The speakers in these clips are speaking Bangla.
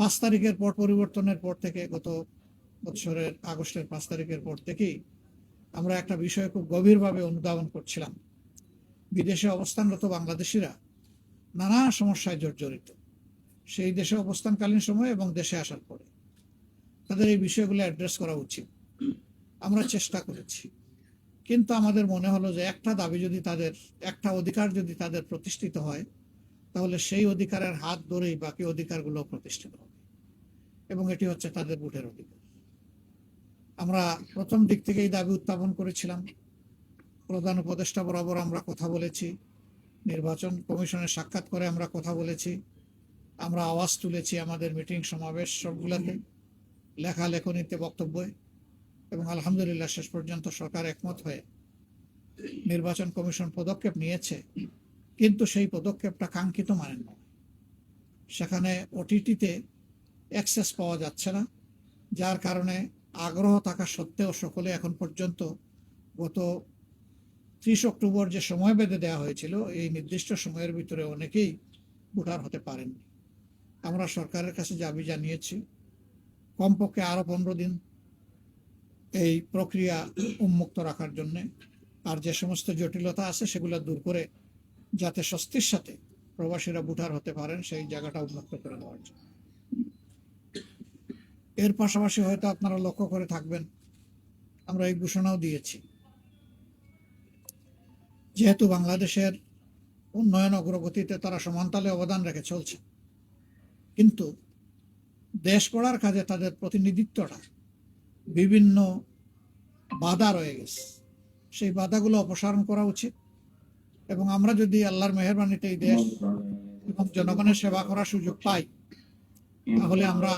পাঁচ তারিখের পর পরিবর্তনের পর থেকে গত বছরের আগস্টের পাঁচ তারিখের পর থেকেই আমরা একটা বিষয় খুব গভীরভাবে অনুধাবন করছিলাম। বিদেশে অবস্থানরত বাংলাদেশিরা নানা সমস্যায় জর্জরিত সেই দেশে অবস্থানকালীন সময় এবং দেশে আসার পরে। তাদের এই বিষয়গুলো অ্যাড্রেস করা উচিত। আমরা চেষ্টা করেছি। কিন্তু আমাদের মনে হলো যে একটা দাবি যদি তাদের, একটা অধিকার যদি তাদের প্রতিষ্ঠিত হয়, তাহলে সেই অধিকারের হাত ধরেই বাকি অধিকারগুলো প্রতিষ্ঠিত হবে। এবং এটি হচ্ছে তাদের ভোটের অধিকার। আমরা প্রথম দিক থেকেই দাবি উত্থাপন করেছিলাম। প্রধান উপদেষ্টা বরাবর আমরা কথা বলেছি। নির্বাচন কমিশনের সাক্ষাৎ করে আমরা কথা বলেছি। আমরা আওয়াজ তুলেছি আমাদের মিটিং সমাবেশ সবগুলোতে, লেখা লেখনীতে বক্তব্যে এবং আলহামদুলিল্লাহ শেষ পর্যন্ত সরকার একমত হয়ে নির্বাচন কমিশন পদক্ষেপ নিয়েছে, কিন্তু সেই পদক্ষেপটা কাঙ্ক্ষিত মানেন নয় সেখানে ওটিটিতে অ্যাক্সেস পাওয়া যাচ্ছে না, যার কারণে আগ্রহ থাকা সত্ত্বেও সকলে এখন পর্যন্ত গত ত্রিশ অক্টোবর যে সময় বেঁধে দেওয়া হয়েছিল, এই নির্দিষ্ট সময়ের ভিতরে অনেকেই ভোটার হতে পারেননি। আমরা সরকারের কাছে দাবি জানিয়েছি, কমপক্ষে আরও পনেরো দিন এই প্রক্রিয়া উন্মুক্ত রাখার জন্য, আর যে সমস্ত জটিলতা আছে সেগুলো দূর করে যাতে স্বস্তির সাথে প্রবাসীরা ভোটার হতে পারেন, সেই জায়গাটা উন্মুক্ত করে দেওয়ার জন্য। এর পাশাপাশি হয়তো আপনারা লক্ষ্য করে থাকবেন, আমরা এই ঘোষণাও দিয়েছি। যেহেতু বাংলাদেশের উন্নয়ন অগ্রগতিতে তারা সমান্তালে অবদান রেখে চলছে, কিন্তু দেশ গড়ার কাজে তাদের প্রতিনিধিত্বটা বিভিন্ন বাধা রয়ে গেছে। সেই বাধাগুলো অপসারণ করা উচিত এবং আমরা যদি আল্লাহর মেহরবানিতে এই দেশ এবং জনগণের সেবা করার সুযোগ পাই, তাহলে আমরা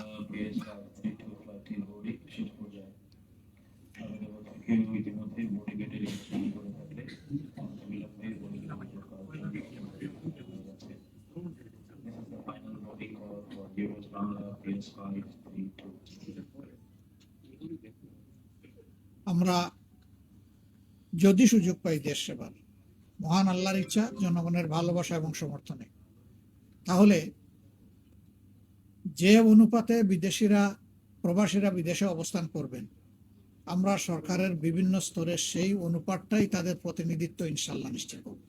আমরা যদি সুযোগ পাই দেশ সেবার, মহান আল্লাহর ইচ্ছা, জনগণের ভালোবাসা এবং সমর্থনে। তাহলে যে অনুপাতে বিদেশিরা, প্রবাসীরা বিদেশে অবস্থান করবেন আমরা সরকারের বিভিন্ন স্তরে সেই অনুপাতটাই তাদের প্রতিনিধিত্ব ইনশাল্লাহ নিশ্চিত করব।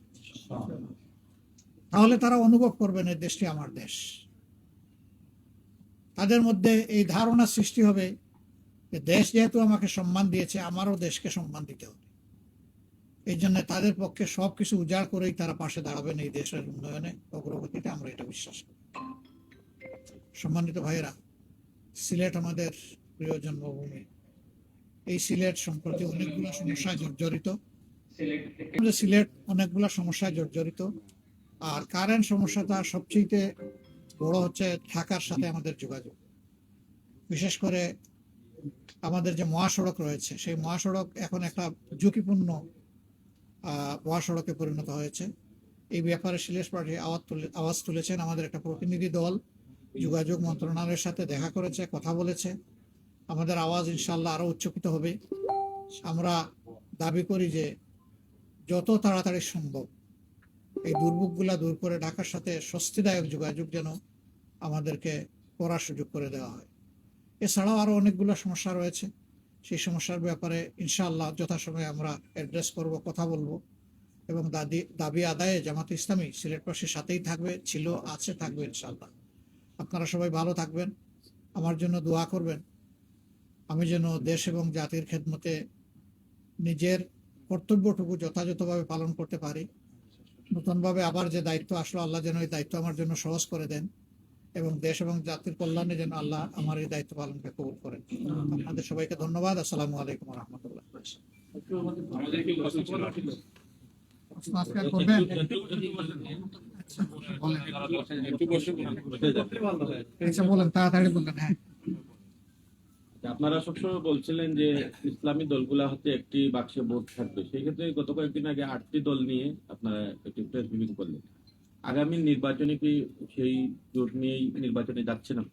তাহলে তারা অনুভব করবেন এই দেশটি আমার দেশ। তাদের মধ্যে এই ধারণা সৃষ্টি হবে যে দেশ যেহেতু আমাকে সম্মান দিয়েছে, আমারও দেশকে সম্মান দিতে হবে। এই জন্য তাদের পক্ষে সবকিছু উজাড় করেই তারা পাশে দাঁড়াবেন এই দেশের উন্নয়নে অগ্রগতিতে আমরা এটা বিশ্বাস করি। সম্মানিত ভাইয়েরা, সিলেট আমাদের প্রিয় জন্মভূমি। এই সিলেট সম্প্রতি অনেকগুলো সমস্যায় জর্জরিত। সিলেট অনেকগুলো সমস্যায় জর্জরিত। আর কারেন্ট সমস্যাটা সবচেয়ে বড় হচ্ছে ঢাকার সাথে আমাদের যোগাযোগ। বিশেষ করে আমাদের যে মহাসড়ক রয়েছে সেই মহাসড়ক এখন একটা ঝুঁকিপূর্ণ মহাসড়কে পরিণত হয়েছে। এই ব্যাপারে সিলেট পার্টি আওয়াজ তুলে আওয়াজ তুলেছেন আমাদের একটা প্রতিনিধি দল। যোগাযোগ মন্ত্রণালয়ের সাথে দেখা করেছে কথা বলেছে। আমাদের আওয়াজ ইনশাল্লাহ আরও উচ্চকিত হবে। আমরা দাবি করি যে যত তাড়াতাড়ি সম্ভব এই দুর্ভোগগুলা দূর করে ঢাকার সাথে স্বস্তিদায়ক যোগাযোগ যেন আমাদেরকে করার সুযোগ করে দেওয়া হয়। এছাড়াও আরও অনেকগুলো সমস্যা রয়েছে। সেই সমস্যার ব্যাপারে ইনশাআল্লাহ যথাসময়ে আমরা অ্যাড্রেস করব, কথা বলব এবং দাদি, দাবি আদায়ে জামাত ইসলামী সিলেটবাসীর সাথেই থাকবে, ছিল, আছে, থাকবে ইনশাআল্লাহ। আপনারা সবাই ভালো থাকবেন। আমার জন্য দোয়া করবেন। আমি যেন দেশ এবং জাতির খেদমতে নিজের কর্তব্যটুকু যথাযথভাবে পালন করতে পারি। নতুনভাবে আবার যে দায়িত্ব আসলো আল্লাহ যেন এই দায়িত্ব আমার জন্য সহজ করে দেন এবং দেশ এবং জাতির কল্যাণে যেন আল্লাহ আমার এই দায়িত্ব পালনকে কবুল করেন। আপনাদের সবাইকে ধন্যবাদ। আসসালামু আলাইকুম রহমতুল্লাহ আচ্ছা। আচ্ছা বলেন তাড়াতাড়ি বললেন হ্যাঁ। আপনারা সবসময় বলছিলেন যে ইসলামী দলগুলা হচ্ছে একটি বাক্সে ভোট থাকবে। সেই ক্ষেত্রে গত কয়েকদিন আগে আটটি দল নিয়ে আপনারা একটি প্রেস মিটিং করলেন। আগামী নির্বাচনে কি সেই জোট নিয়েই নির্বাচনে যাচ্ছে না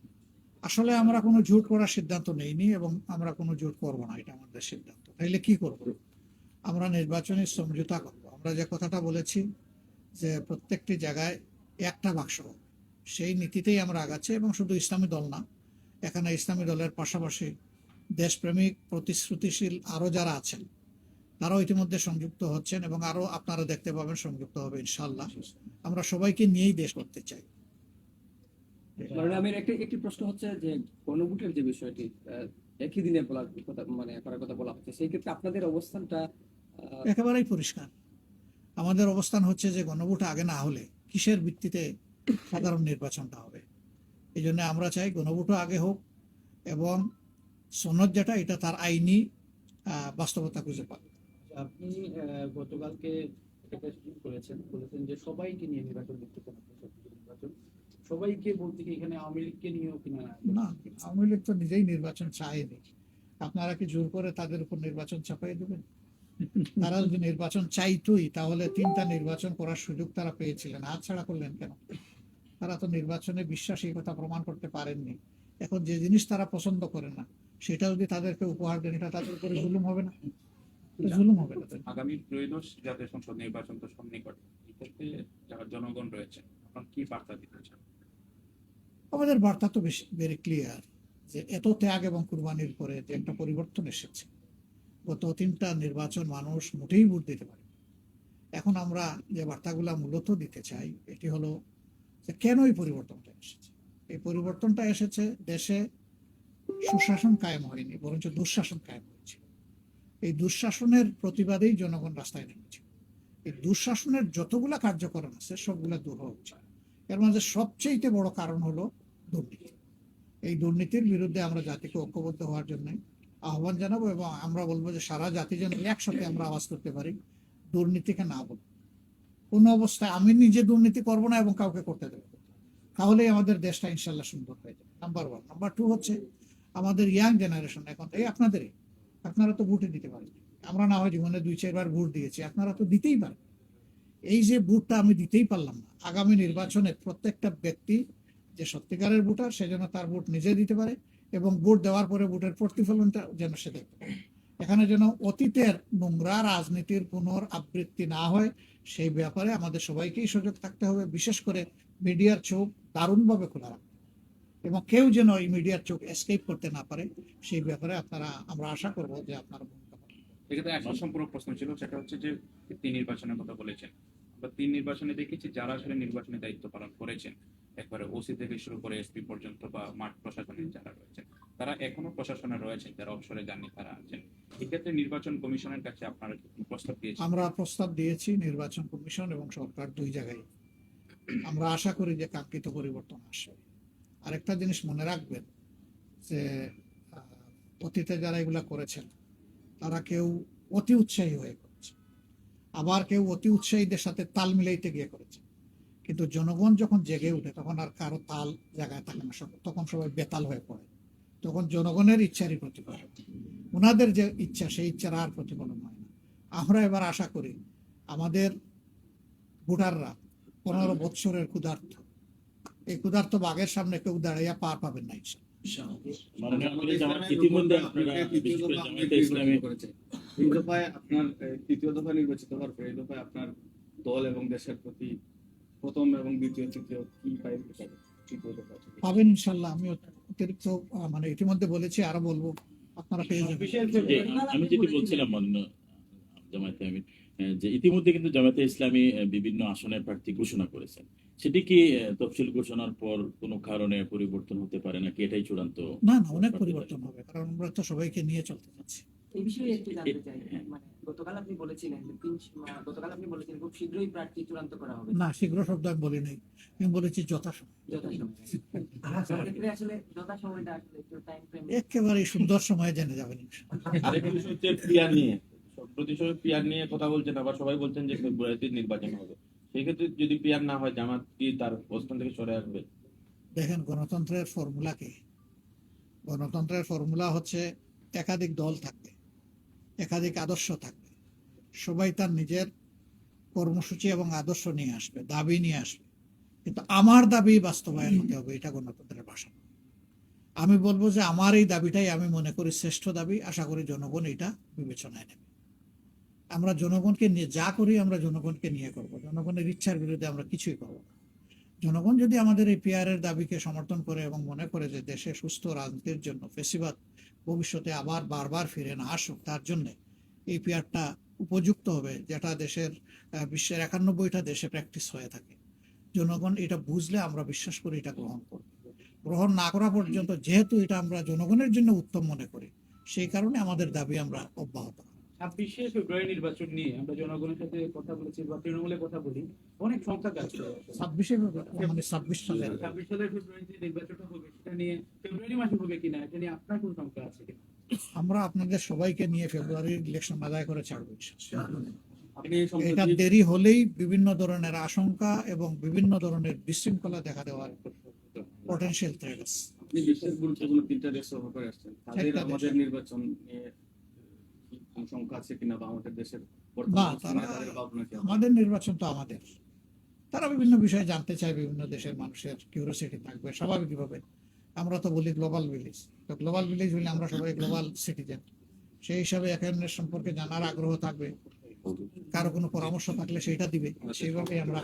আসলে আমরা কোনো জোট করার সিদ্ধান্ত নেইনি এবং আমরা কোনো জোট করব না, এটা আমাদের সিদ্ধান্ত। তাইলে কি করব? আমরা নির্বাচনী সমঝোতা করব। আমরা যে কথাটা বলেছি যে প্রত্যেকটি জায়গায় একটা বাক্স, সেই নীতিতেই আমরা আগাচ্ছি এবং শুধু ইসলামী দল না এখানে ইসলামী দলের পাশাপাশি দেশপ্রেমিক প্রতিশ্রুতিশীল আরও যারা আছেন তারাও ইতিমধ্যে সংযুক্ত হচ্ছেন এবং আরও আপনারা দেখতে পাবেন সংযুক্ত হবে ইনশাল্লাহ আমরা সবাইকে নিয়েই দেশ করতে চাই। আমার একটি একটি প্রশ্ন হচ্ছে যে গণভোটের যে বিষয়টি একই দিনে বলার কথা মানে করার কথা বলা হচ্ছে সেই ক্ষেত্রে আপনাদের অবস্থানটা একেবারেই পরিষ্কার। আমাদের অবস্থান হচ্ছে যে গণভোট আগে না হলে কিসের ভিত্তিতে সাধারণ নির্বাচনটা হবে? এই জন্য আমরা চাই গণভোটও আগে হোক এবং সনদ যেটা এটা তার আইনি বাস্তবতা খুঁজে পাবে আপনি গতকালকে করেছেন বলেছেন যে সবাইকে নিয়ে নির্বাচন নির্বাচন? সবাইকে বলতে কি এখানে আওয়ামী লীগকে নিয়েও কিনা না? না আওয়ামী লীগ তো নিজেই নির্বাচন চায়নি। আপনারা কি জোর করে তাদের উপর নির্বাচন চাপাই দেবেন? তারা যদি নির্বাচন চাইতোই তাহলে তিনটা নির্বাচন করার সুযোগ তারা পেয়েছিলেন। হাত ছাড়া করলেন কেন? তারা তো নির্বাচনে বিশ্বাস এই কথা প্রমাণ করতে পারেননি। এখন যে জিনিস তারা পছন্দ করে না সেটা যদি তাদেরকে উপহার দেন এটা তাদের উপরে জুলুম হবে না? জুলুম হবে তাদের। আগামী ত্রয়োদশ জাতীয় সংসদ নির্বাচন তো সন্নিকট। এক্ষেত্রে যারা জনগণ রয়েছে আপনার কি বার্তা দিতে চান? আমাদের বার্তা তো বেশি ভেরি ক্লিয়ার যে এত ত্যাগ এবং কুরবানির পরে যে একটা পরিবর্তন এসেছে। গত তিনটা নির্বাচন মানুষ মোটেই ভোট দিতে পারে এখন আমরা যে বার্তাগুলা মূলত দিতে চাই এটি হলো যে কেন এই পরিবর্তনটা এসেছে? এই পরিবর্তনটা এসেছে দেশে সুশাসন কায়েম হয়নি, বরঞ্চ দুঃশাসন কায়েম হয়েছে। এই দুঃশাসনের প্রতিবাদেই জনগণ রাস্তায় নেমেছে। এই দুঃশাসনের যতগুলা কার্যকরণ আছে, সবগুলা দূর হওয়া উচিত। এর মাঝে সবচেয়ে বড় কারণ হলো দুর্নীতি। এই দুর্নীতির বিরুদ্ধে আমরা জাতিকে ঐক্যবদ্ধ হওয়ার জন্য আহ্বান জানাব এবং আমরা বলব যে সারা জাতি যেন একসাথে আমরা আওয়াজ করতে পারি, দুর্নীতিকে না বলব কোনো অবস্থায় আমি নিজে দুর্নীতি করব না এবং কাউকে করতে দেবো তাহলেই আমাদের দেশটা ইনশাল্লাহ সুন্দর হয়ে যাবে। নাম্বার ওয়ান নাম্বার টু হচ্ছে আমাদের ইয়াং জেনারেশন এখন এই আপনাদেরই। আপনারা তো ভোটে দিতে পারেন। আমরা না হয় জীবনে দুই, চারবার ভোট দিয়েছি, আপনারা তো দিতেই পারেন। এই যে ভোটটা আমি দিতেই পারলাম না, আগামী নির্বাচনে প্রত্যেকটা ব্যক্তি যে সত্যিকারের ভোটার, সে যেন তার ভোট নিজে দিতে পারে এবং ভোট দেওয়ার পরে ভোটের প্রতিফলনটা যেন সে দেখতে পারে এখানে যেন অতীতের নোংরা রাজনীতির পুনর আবৃত্তি না হয়, সেই ব্যাপারে আমাদের সবাইকেই সুযোগ থাকতে হবে। বিশেষ করে মিডিয়ার চোখ দারুণভাবে খোলা রাখতে এবং কেউ যেন এই মিডিয়ার চোখ এসকেপ করতে না পারে, সেই ব্যাপারে আপনারা, আমরা আশা করব যে আপনারা এক্ষেত্রে একটা সম্পূর্ণ প্রশ্ন ছিল, সেটা হচ্ছে যে তিন নির্বাচনের কথা বলেছেন। আমরা তিন নির্বাচনে দেখেছি যারা আসলে নির্বাচনে দায়িত্ব পালন করেছেন, একবারে ওসি থেকে শুরু করে এসপি পর্যন্ত বা মাঠ প্রশাসনের যারা রয়েছেন, তারা এখনও প্রশাসনে রয়েছেন, যারা অবসরে যাননি তারা আছেন। এক্ষেত্রে নির্বাচন কমিশনের কাছে আপনারা প্রস্তাব দিয়েছেন? আমরা প্রস্তাব দিয়েছি নির্বাচন কমিশন এবং সরকার দুই জায়গায়। আমরা আশা করি যে কাঙ্ক্ষিত পরিবর্তন আসবে। আরেকটা জিনিস মনে রাখবেন যে অতীতে যারা এগুলা করেছেন, তারা কেউ অতি উৎসাহী হয়ে করেছে। আবার কেউ অতি উৎসাহীদের সাথে তাল মিলাইতে গিয়ে করেছে। কিন্তু জনগণ যখন জেগে উঠে তখন আর কারও তাল জায়গায় থাকে না। তখন সবাই বেতাল হয়ে পড়ে। তখন জনগণের ইচ্ছারই প্রতিফলন। ওনাদের যে ইচ্ছা সেই ইচ্ছার আর প্রতিফলন হয় না। আমরা এবার আশা করি আমাদের ভোটাররা পনেরো বৎসরের ক্ষুধার্থ এই ক্ষুধার্থ বাঘের সামনে কেউ দাঁড়াইয়া পার পাবেন না আপনারা দফায় তৃতীয় দফা নির্বাচিত হওয়ার পরে এই দফায় আপনার দল এবং দেশের প্রতি প্রথম এবং দ্বিতীয় তৃতীয় কি? পাবেন ইনশাল্লাহ। আমি অতিরিক্ত মানে ইতিমধ্যে বলেছি আরও বলব। আমি যেটি বলছিলাম জামায়াতে আমির যে ইতিমধ্যে কিন্তু জামায়াতে ইসলামী বিভিন্ন আসনের প্রার্থী ঘোষণা করেছেন। সেটি কি তফসিল ঘোষণার পর কোনো কারণে পরিবর্তন হতে পারে নাকি এটাই চূড়ান্ত না না অনেক পরিবর্তন হবে কারণ আমরা তো সবাইকে নিয়ে চলতে চাচ্ছি এই বিষয়ে একটু জানতে চাই। হ্যাঁ। মানে গতকাল আপনি বলেছিলেন যে তিন আহ, গতকাল আপনি বলেছিলেন খুব শীঘ্রই প্রার্থী চূড়ান্ত করা হবে। না শীঘ্র শব্দ আমি বলি নাই। আমি বলেছি যথাসময়। যথাসময়ে। আসলে যথাসময়টা আসলে একটু টাইম ফ্রেম একেবারে সুন্দর সময়ে জেনে যাবেন নিয়ে। প্রতি সময় পিয়ার নিয়ে কথা বলছেন আবার সবাই বলছেন যে ফেব্রুয়ারিতে নির্বাচন হবে। সেই ক্ষেত্রে যদি পিয়ার না হয় জামাত কি তার অবস্থান থেকে সরে আসবে। দেখেন গণতন্ত্রের ফর্মুলা কি? গণতন্ত্রের ফর্মুলা হচ্ছে একাধিক দল থাকবে। একাধিক আদর্শ থাকবে। সবাই তার নিজের কর্মসূচি এবং আদর্শ নিয়ে আসবে, দাবি নিয়ে আসবে। কিন্তু আমার দাবি বাস্তবায়ন হতে হবে, এটা গণতন্ত্রের ভাষা। আমি বলব যে আমার এই দাবিটাই আমি মনে করি শ্রেষ্ঠ দাবি, আশা করি জনগণ এটা বিবেচনায় নেবে। আমরা জনগণকে নিয়ে যা করি, আমরা জনগণকে নিয়ে করব। জনগণের ইচ্ছার বিরুদ্ধে আমরা কিছুই করব না। জনগণ যদি আমাদের এই পিআর এর দাবিকে সমর্থন করে এবং মনে করে যে দেশে সুস্থ রাজনীতির জন্য ফেসিবাদ ভবিষ্যতে আবার বারবার ফিরে না আসুক, তার জন্য এই পিয়ারটা উপযুক্ত হবে যেটা দেশের বিশ্বের একানব্বইটা দেশে প্র্যাকটিস হয়ে থাকে জনগণ এটা বুঝলে আমরা বিশ্বাস করি এটা গ্রহণ করব গ্রহণ না করা পর্যন্ত যেহেতু এটা আমরা জনগণের জন্য উত্তম মনে করি, সেই কারণে আমাদের দাবি আমরা অব্যাহত। ছাব্বিশে ফেব্রুয়ারি নির্বাচন নিয়ে আমরা জনগণের সাথে কথা বলেছি বা তৃণমূলের কথা বলি অনেক সংখ্যা কাজ করে ছাব্বিশে মানে ছাব্বিশ সালে। ছাব্বিশ সালের ফেব্রুয়ারিতে নির্বাচনটা হবে সেটা নিয়ে ফেব্রুয়ারি মাসে হবে কিনা এটা নিয়ে আপনার কোন সংখ্যা আছে আমরা আপনাদের সবাইকে নিয়ে ফেব্রুয়ারির ইলেকশন আদায় করে ছাড়বো এটা দেরি হলেই বিভিন্ন ধরনের আশঙ্কা এবং বিভিন্ন ধরনের বিশৃঙ্খলা দেখা দেওয়ার পটেনশিয়াল থ্রেট আছে আপনি বিশ্বের গুরুত্বপূর্ণ তিনটা দেশ সফর করে আসছেন। তাদের আমাদের নির্বাচন নিয়ে কি কোনো শঙ্কা আছে কিনা বা আমাদের দেশের? আমাদের নির্বাচন তো আমাদের। তারা বিভিন্ন বিষয়ে জানতে চায় বিভিন্ন দেশের মানুষের কিউরিয়াসিটি থাকবে স্বাভাবিকভাবে। আমরা তো বলি গ্লোবাল ভিলেজ তো গ্লোবাল ভিলেজ হলে আমরা সবাই গ্লোবাল সিটিজেন সেই হিসাবে একে অন্যের সম্পর্কে জানার আগ্রহ থাকবে। কারও কোনো পরামর্শ থাকলে সেটা দিবে। সেইভাবেই আমরা